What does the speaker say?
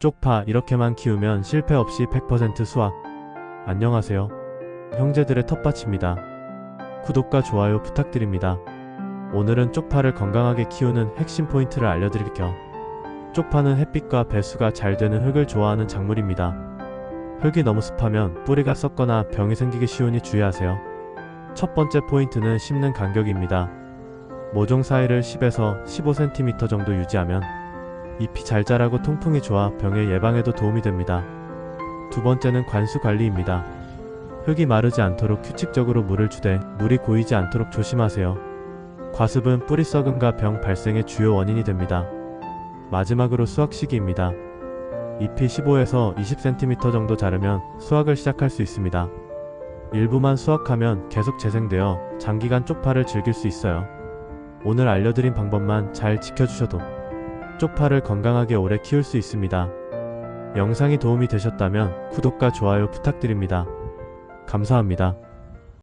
쪽파 이렇게만 키우면 실패 없이 100% 수확. 안녕하세요. 형제들의 텃밭입니다. 구독과 좋아요 부탁드립니다. 오늘은 쪽파를 건강하게 키우는 핵심 포인트를 알려드릴게요. 쪽파는 햇빛과 배수가 잘 되는 흙을 좋아하는 작물입니다. 흙이 너무 습하면 뿌리가 썩거나 병이 생기기 쉬우니 주의하세요. 첫 번째 포인트는 심는 간격입니다. 모종 사이를 10에서 15cm 정도 유지하면 잎이 잘 자라고 통풍이 좋아 병의 예방에도 도움이 됩니다. 두 번째는 관수 관리입니다. 흙이 마르지 않도록 규칙적으로 물을 주되 물이 고이지 않도록 조심하세요. 과습은 뿌리 썩음과 병 발생의 주요 원인이 됩니다. 마지막으로 수확 시기입니다. 잎이 15에서 20cm 정도 자르면 수확을 시작할 수 있습니다. 일부만 수확하면 계속 재생되어 장기간 쪽파를 즐길 수 있어요. 오늘 알려드린 방법만 잘 지켜주셔도 쪽파를 건강하게 오래 키울 수 있습니다. 영상이 도움이 되셨다면 구독과 좋아요 부탁드립니다. 감사합니다.